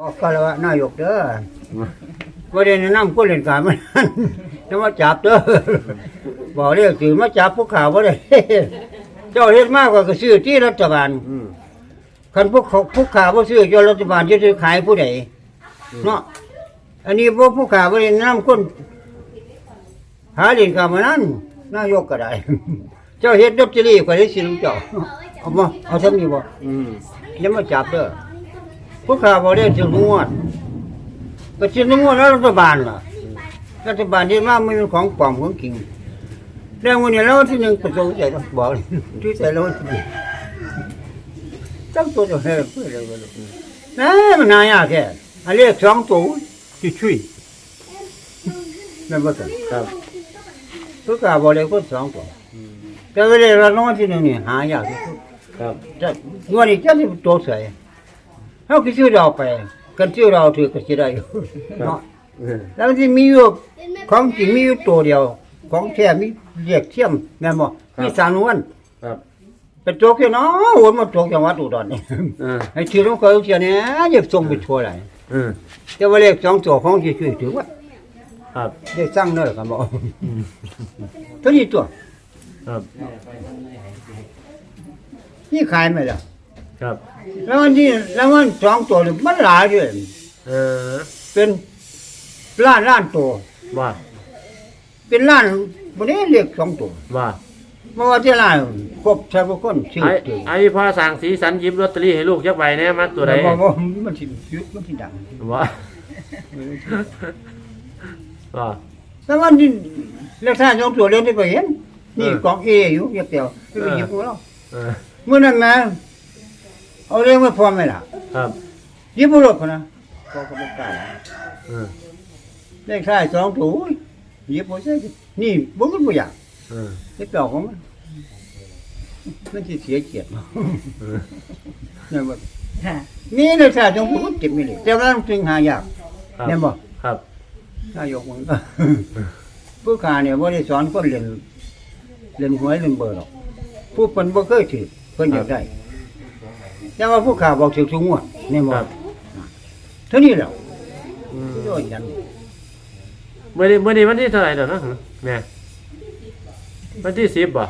บอกก็แล้วว่านายกเด้อว่าได้แนะนำผู้เล่นการมันจะมาจับเด้อบอกเรียกสื่อมาจับผู้ข่าวว่าได้เจ้าเฮ็ดมากกว่าก็ซื้อที่รัฐบาลอืมคันผู้เขาผู้ข่าวบ่ซื้อเจ้ารัฐบาลจะซื้อขายผู้ใดเนาะอันนี้บ่ผู้ข่าวบ่ได้แนะนำคนหาเล่นการมานั้นนายกก็ได้ เจ้าเฮ็ดลอตเตอรี่ก็ได้สินำเจ้าเอามาเอาทำนี้บ่อืมอย่ามาจับเด้อ ผู้ข่าวบอกได้ถึงงวดก็ถึงงวดแล้วรัฐบาลล่ะ รัฐบาลที่มาไม่เป็นของปลอมของจริงเรื่องวันนี้แล้วที่หนึ่งประสงค์ใจต้องบอกเลยที่ใจแล้วที่หนึ่งตั้งตัวจะให้เพื่ออะไรวะลูกนะมันนายากแค่อันเรียกสองตัวที่ช่วยนั่นว่าสิครับผู้ข่าวบอกเลยคนสองตัวแต่เวลาเราน้องที่หนึ่งนี่หายากที่สุดครับจะวันนี้จะที่ตัวใส่ เขาคิดชื่อเราไป กันชื่อเราถือก็จะได้อยู่เนาะเออแล้วมันที่มีอยู่ของจริงมีอยู่ตัวเดียว ของแท้มีเรียกเทียมแม่นบ่มีสามนวนครับเป็นตัวแค่น้อวนมาตัวจังหวัดอุดรนี่ เออให้ชื่อของเขาเสียเนี่ยอย่าส่งไปทั่วเลยเออแต่ว่าเลขสองตัวของที่ชื่อถือว่าครับได้สร้างเน้อกันบ่ตัวนี้ตัวครับ นี่ขายไหมล่ะ ครับ แล้วมันที่แล้วมันสองตัวนี่มันหลายด้วยเออเป็นล้านล้านตัว ว่าเป็นล้านบ่ได้เลขสองตัวว่าเพราะว่าที่ล้านครบใช้ทุกคนชื่อไอ้ถือไอ้พ่อสั่งสีสันหยิบลอตเตอรี่ให้ลูกจักใบแน่มัดตัวใดบ่บ่มันสิยุดมันสิดังว่าว่าแล้วมันนี่แล้วถ้ายกตัวเล่นได้ไปเห็นนี่เออกองเออยู่เรียบเดียวไปไปหยิบของเราเออ เมื่อนั้นนะ เอาเรื่องมาพร้อมไหมล่ะครับหยิบบ่รถพนนะก็ก็บ่กล้าเออเลขท้ายสองถูหยิบบ่ใช่นี่บ่มันบ่อยากเออเลขเก่าของมันมันสิเสียเกียรติเนาะเออเนี่ยบ่นี่เลขท้ายสองถูมันเก็บไม่เลยแต่ว่ามันจึงหายากครับแม่นบ่ครับนายกมันก็ผู้ขาเนี่ยบ่ได้สอนคนเล่นเล่นหวยเล่นเบอร์หรอกผู้เพิ่นบ่เคยถือเพิ่นอยากได้ แต่ว่าผู้ขาบอกถือทุกงวดนี่บ่ครับ เท่านี้แหล้วอืมโยนยันเมื่อนี้เมื่อนี้วันที่เท่าไหร่เดี๋ยวนะแม่วันที่สิบบ่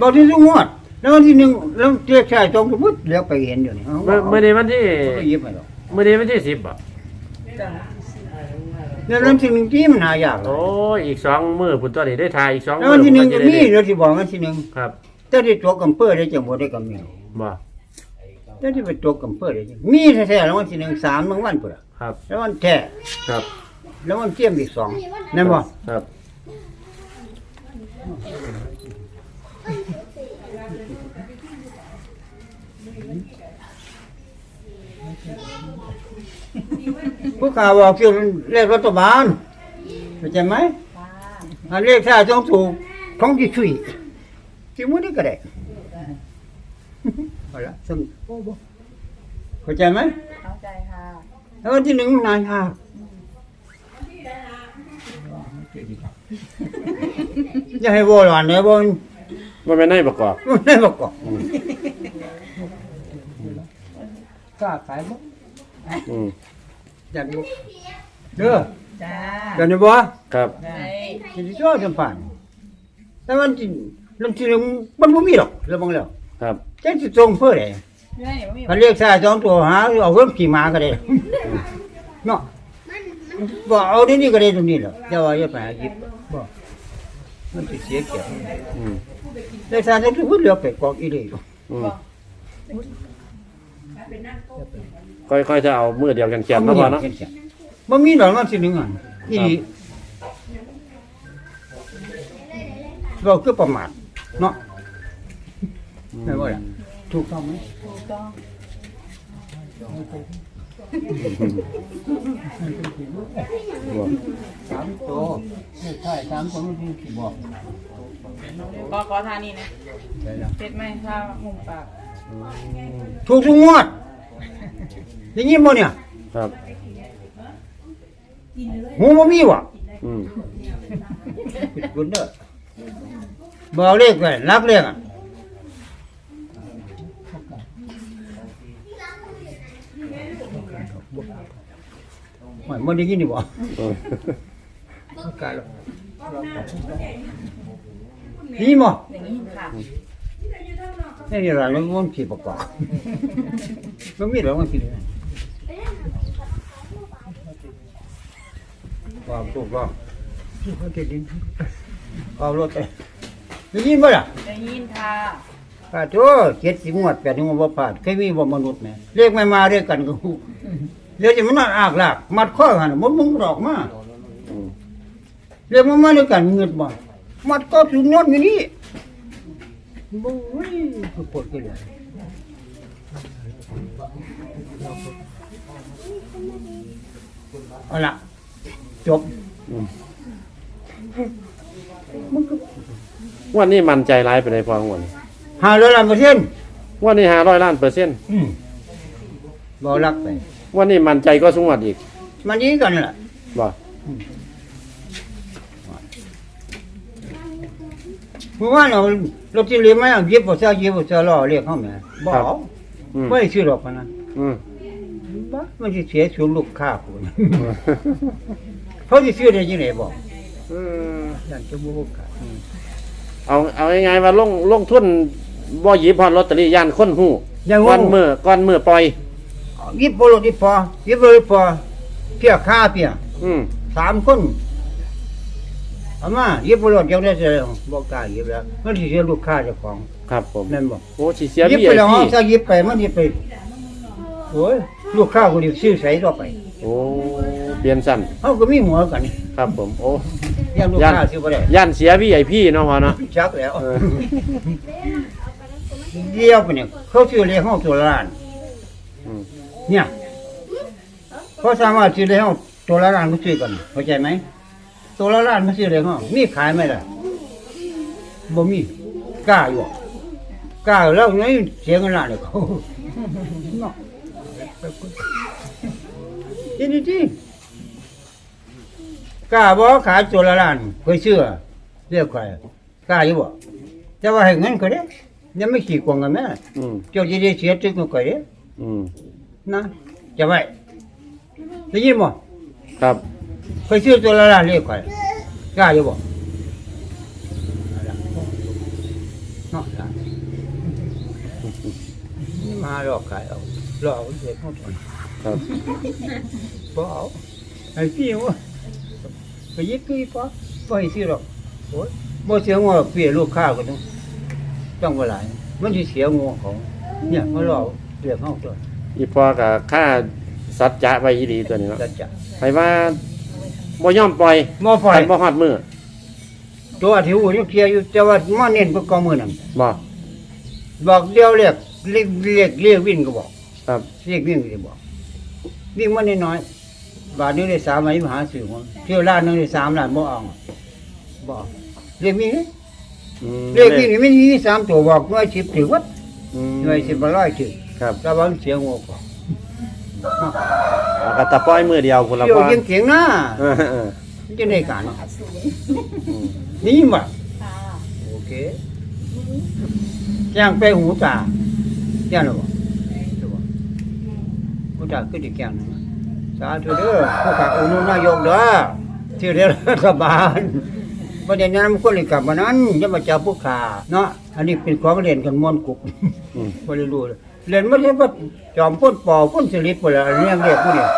บอกถือทุกงวด แล้ววันที่หนึ่งแล้วเรียกชายจองทุกมุดเลี้ยวไปเห็นอยู่นี่เมื่อเมื่อนี้วันที่ก็หยิบไปหรอกเมื่อนี้วันที่สิบบ่แล้ววันที่หนึ่งที่มันหายากโอ้ยอีกสองมือปุ่นตัวนี้ได้ทายอีกสองแล้วมืวันที่หนึ่งผมก็จะมีได้แล้วที่บอกวันที่หนึ่งครับแต่ที่ตัวกำเพื่อได้จังบ่ได้กำเมียวบ่ แต่ที่เป็นตัวกำเพื่อได้จังมีแท้ๆแล้ววันที่หนึ่งสามบางวันพุ่นล่ะครับแล้ววันแท้ครับแล้วมันเทียมอีกสองนั่นบ่ครับผู้ข่าวบอกเกี่ยวเลขรัฐบาลเข้าใจไหมอันเลขถ้าต้องถูกของที่ช่วยที่มือนี่ก็ได้ เอาละซึ่งเข้าใจไหมเข้าใจค่ะแล้ววันที่หนึ่งนายากอย่าให้วอหลานเลยบนมันเป็นในประกอบไม่ได้ประกอบกล้าขายบ่อืมอยากบุเด้อจ้าเดี๋ยวนี้บ่ครับได้สิชอบจำปานแต่มันที่ลำที่หนึ่งมันบ่มีหรอกแล้วบังแล้วครับ จังสิส่งเพื่อใดได้ไม่มีคันเรียกชายสองตัวหาเอาเริ่มขี่ม้าก็ได้เนาะบ่เอาเดี๋ยวนี้ก็ได้ตรงนี้แหละแต่ว่าอย่าไปหาหยิบบ่มันสิเสียเกียรติอืมเลขชายสองตัวเหลือไปกองอีเลยอืมค่อยๆจะเอามือเดียวกันแกมๆนะพ่อเนาะบ่มีดอกมันสิหนึ่งอะอีหลีเราคือประมาทเนาะ ไม่ว่าล่ะถูกต้องไหมถูกต้องบ่สามตัวไม่ใช่สามตัวมันที่บอกขอขอทานนี่นะใช่แล้วเป็ดไหมถ้ามุมปากถูกทุกงวดอย่างนี้บ่เนี่ยครับหูบ่มีวะอืมผิดคุณเด้อบอกเลขไว้นับเลขอะ ไม่ไม่ได้ยินดีบ่เออกายแล้วนี่มั้อย่างนี้ค่ะนี่นี่อะไรมันมันผิดประกอบมันมีแล้วมันผิดความถูกต้องเขาจะดินเอารถไปได้ยินบ่ล่ะได้ยินค่ะป้าโจ้เจ็ดสิบงวดแปดสิบงวดบ่ผ่านเคยมีบ่มนุษย์แหม่เรียกไม่มาเรียกกันก็ฮู้ เดี๋ยวจะมันน่าอากลากมัดข้อกันมันมึงดอกมาอืมเรียกมันมาด้วยกันเงินบ่มัดก็สุนยอดอยู่นี่บ่เว้ยคือปวดกันเลยเอาล่ะจบอืมวันนี้มันใจร้ายไปในพองวันห้าร้อยล้านเปอร์เซ็นต์วันนี้ห้าร้อยล้านเปอร์เซ็นต์อืมบ่รักไป วันนี้มันใจก็สูงกว่าอีกมันนี้กันล่ะบ่เมื่อวานเรารถที่เรียนมาเย็บบ่ซะเย็บบ่ซะล้อเรียกเขาแม่บ่เอาอืมไม่ได้ซื้อดอกพะนะอืมบ้ามันสิเสียสูงลูกค้าคุณเขาสิซื้อได้จังไดบ่อืมนั่นจะบ่บ่ขายเอาเอาง่ายๆว่าลงลงทุนบ่หยิบพอลอตเตอรี่ย่านคนหู้อย่างก้ว่าอนมือก้อนมือปล่อย ยิบบ่รถอีพอยิบบ่รถพอเพียค่าเพียอืมสามคนเอามายิบบ่รถจังได้เสียบ่กล้ายิบแล้วมันสิเสียลูกค้าเจ้าของครับผมแม่นบ่โอ้สิเสียยิบพี่ไปไอ้แล้วพี่เอาซะยิบไปมันสิไปโอ้ยลูกค้าก็สิซื้อใส่ต่อไปโอ้เปลี่ยนสั้นเฮาก็มีหัวกันครับผมโอ้ยังลูกค้าซื้อบ่ได้ย่านเสียพี่ไอ้พี่เนาะพอเนาะจักแล้วเออเดียวไปเนี่ยเขาซื้อเลยห้องตัวละล้านอืม เนี่ยเขาสามารถซื้อเลยห้องตัวละล้านก็ซื้อกันเข้าใจไหมตัวละล้านมันซื้อเลยห้องมีขายไหมล่ะบ่มีกล้าอยู่บ่กล้าแล้วไงเสียเงินล้านเลยเขาเนาะจริงจริงกล้าบ่ขายตัวละล้านเคยเชื่อเรียกใครกล้าอยู่บ่แต่ว่าให้เงินเขาเด้ยังไม่ขี่กวางกันแม่อืมเจ้าจะได้เสียตึกก็เด้อืม นะจะไว้ได้ยินบ่ครับเคยซื้อตัวละล้านเรียกใครกล้าอยู่บ่เนาะล่ะมาหลอกขายเอาหลอกเอาเด็กเขาถอนครับบ่เอาไอ้พี่วะไปยิบพี่ปะบ่ให้ซื้อหรอกโอ้ยบ่เสียงว่าเปียลูกค้าก็ต้องต้องว่าหลายมันสิเสียงัวเขาเนี่ยเขาหลอกเรียกเขาตัว อีพอกับค่าสัจจะไว้อีหลีตัวนี้เนาะจะจะให้ว่าบ่ยอมปล่อยบ่ปล่อยคันบ่ฮอดมือตัวที่หูยังเคลียร์อยู่แต่ว่ามาเน้นก็กองมือนั่นบ่บอกเดียวเรียกเรียกเรียกเรียกวิ่งก็บอก ครับเรียกวิ่งก็บอก วิ่งมาน้อยๆบาทหนึงได้สามใบมหาสื่อของเที่ยวล้านหนึงได้สามล้านบ่เอาบ่เอาเรียกวิ่งนี่อืมเรียกวิ่งนี่มันมีสามตัวบอกหน่วยสิบถือวัดอืม หน่วยสิบบ่ร้อยถือ ครับระวังเสียงหัวก่อนเอากระตะปล่อยมือเดียวพุ่นละเที่ยวพ่อเก่งๆนะเออเออมันจะได้การอืมนี่บ่ค่ะโอเคจ้างไปหูตาแก่แล้วบ่ใช่บ่หูตาคือสิแก่นะสาธุเด้อผู้ขับอุณนายกเด้อที่เรียนรัฐบาลประเด็นนั้นมันคนเลยกลับมานั้นอย่ามาจับผู้ขาเนาะอันนี้เป็นของเรียนกันม่วนกุกอืมบ่ได้รู้เลย เรียนบ่ได้ว่าจอมพ้นปอพ้นสลิปบ่ล่ะเรียนเรียกผู้เดียว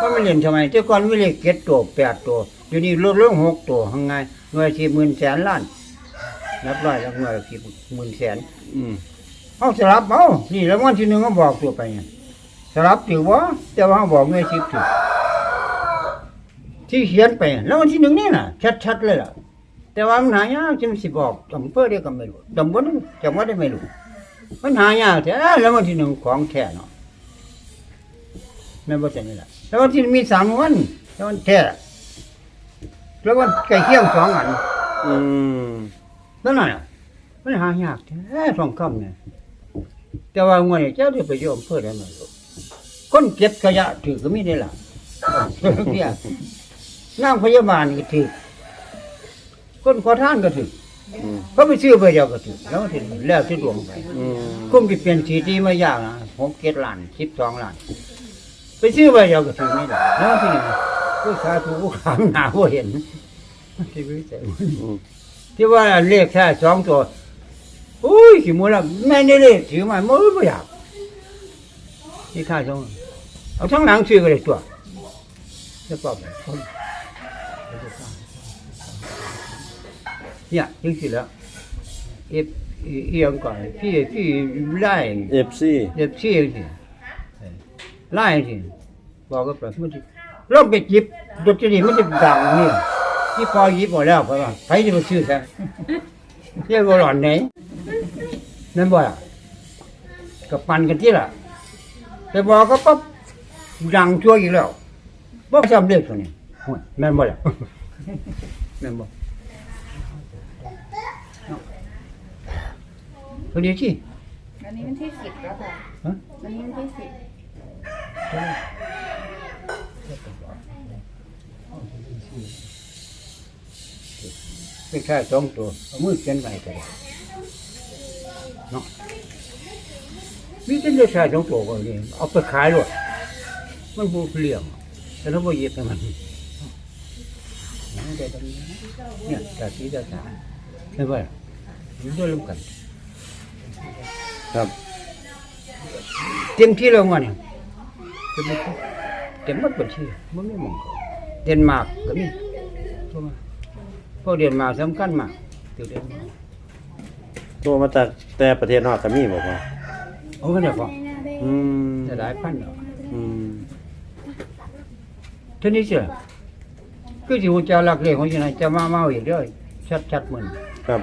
ว่ามันเรียนทำไมแต่ก่อนมีเลข7ตัว8ตัวเดี๋ยวนี้ลดลง6ตัวหังไงหน่วยสิหมื่นแสนล้านนับร้อยแล้วหน่วยสิหมื่นแสนอืมเอาสลับเอานี่แล้ววันที่หนึ่งก็บอกตัวไปไงสลับถือว่าแต่ว่าเขาบอกหน่วยสิบถือที่เขียนไป แล้ววันที่หนึ่งนี่น่ะ ชัดๆเลยล่ะ แต่ว่ามันหายากจนสิบอกอำเภอเดียวก็ไม่รู้ตำบลจังหวัดได้ไม่รู้ มันหายากแท้แล้ววันที่หนึ่งของแท้เนาะแม่นบ่ใช่นี่ล่ะแล้ววันที่มีสามวันแล้ววันแท้แล้ววันใกล้เคียงสองอันอืมนั่นน่ะมันหายากแท้สองคำเนี่ยแต่ว่างวดนี้เจ้าได้ไปโยมเพื่อได้ไหมลูกคนเก็บขยะถือก็มีได้ล่ะเนี่ยนางพยาบาลก็ถือคนขอทานก็ถืออืม เขาไปซื้อไปเดียวก็ถือแล้วถึงแล้วที่ดวงไปอืมคุ้มที่เปลี่ยนสีดีไม่ยากนะหกเจ็ดล้านสิบสองล้าน ไปซื้อไปเดียวก็ถือไม่ได้แล้วที่นี่ผู้ชายถูกผู้ขามหนาผู้เห็นที่วิจัยอืมที่ว่าเลขแค่สองตัวอุ้ยขี้มูละแม่นี่เลขถือมามือไม่อยากนี่ค่าสองเอาทั้งหลังซื้อก็ได้ตัวจะปอบ เนี่ยยังสิแล้วเอฟเอียงก่อนที่ที่ไล่เอฟซีเด็บชี้สิไล่สิบอกก็แบบมันจะเริ่มไปจิบดนตรีมันจะดังนี่ที่พอหยิบหมดแล้วเพราะว่าใครจะมาซื้อซะเที่ยวก็หลอนไหนนั่นบ่ล่ะก็ปั่นกันที่ล่ะแต่บอกก็ปั๊บดังชั่วอีกแล้วบอกจำเรียกตัวนี้โอ้ยแม่นบ่ล่ะแม่นบ่ พอดีที่วันนี้วันที่สิบแล้วค่ะฮะวันนี้วันที่สิบไม่ใช่สองตัวเอามือเขียนไปก็ได้เนาะมีแต่เลือดชายสองตัวก็เลยเอาไปขายด้วยมันบูเปลี่ยมแต่เราไม่เย็บให้มันเนี่ยตรงนี้เนี่ยตาสีตาสาเห็นไหมมันด้วยลงกัน ครับเต็มที่แล้วมันเนี่ยเต็มที่เต็มหมดบัญชีมันไม่มองเขาเดนมาร์กก็มีเข้ามาเพราะเดนมาร์กสำคัญมากตัวเดนมาร์กตัวมาจากแต่ประเทศนอกก็มีบ่พ่อเอาก็ได้พออืมจะหลายพันหรอกอืมทีนี้เสียคือสิวจะหลักเลขของยังไงจะมาเมาอีกเด้อชัดชัดๆเหมือนครับ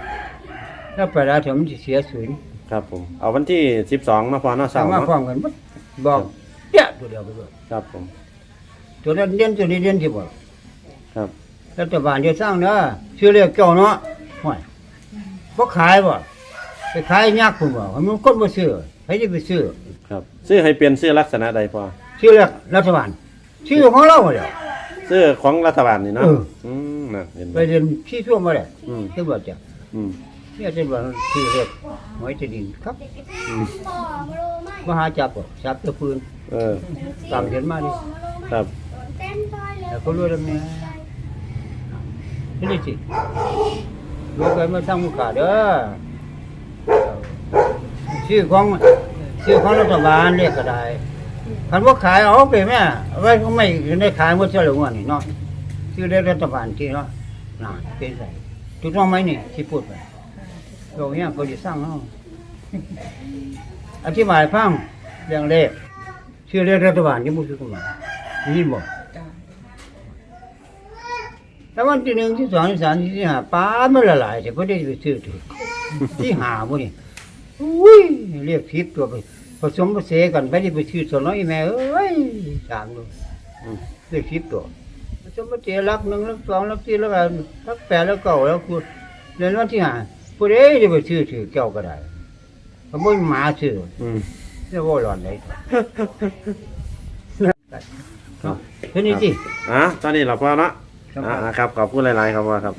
ถ้าไปแล้วถึงมันจะเสียศูนย์ ครับผม เอาวันที่สิบสองมาพอเนาะเสาสาร์มารถพร้อเนาะมกันหมดบอกเจ้าตัวเดียวไปด้วยครับผม ตัวนั้นเรียนตัวนี้เรียนที่บ่ครับรัฐบาลจะสร้างเนาะชื่อเรียกเจ้าเนาะห่วยบ่ขายบ่ไปขายยากพุ่นบ่มันคนบ่ซื้อใครจะไปซื้อครับซื้อให้เปลี่ยนซื้อลักษณะใดพอชื่อเรียกรัฐบาลชื่อของเราเดียว ซื้อของรัฐบาลนี่เนาะเออ อืมน่ะเห็นไหมไปเรียนที่ทั่วมาเลยอืมที่บ่จ้ะอืม เนี่ยที่บ่ชื่อเรียกหอยจะดินครับอืมมาหาจับบ่จับตะปืนเออ ตามเห็นมาดิครับ แล้วก็รู้แล้วเนี่ยนี่สิรู้กันมาทำมุขาเด้อชื่อของชื่อของรัฐบาลเรียกก็ได้คันว่าขายเอาไปแม่เอาไว้ก็ไม่ได้ขายหมดเสียหรือว่านี่เนาะชื่อเรียกรัฐบาลที่เนาะน่าเป็นไรถูกต้องไหมนี่ที่พูดไป เราเนี่ยเขาจะสร้างเนาะอธิบายฟังเรื่องเลขชื่อเรียกรัฐบาลที่มุสุกุมานี่บอกจ้าแล้ววันที่หนึ่งที่สองที่สามที่ห้าป้าไม่ละลายแต่ก็ได้ไปซื้อถือที่หาบ่นี่อุ้ยเรียกทิพตัวไปผสมผสานกันไปได้ไปซื้อตัวน้อยแม่เอ้ยสามเลยอืมเรียกทิพตัวผสมผสานรักหนึ่งรักสองรักสี่รักห้ารักแปดรักเก้าแล้วคือเดือนวันที่ห้า ผู้ใดจะไปซื้อถือเจ้าก็ได้ขโมยหมาซื้ออืมจะว่าหลอนไหนทีนี้สิ อะตอนนี้เราพอเนาะครับอ่าครับขอบคุณหลายๆครับว่าครับ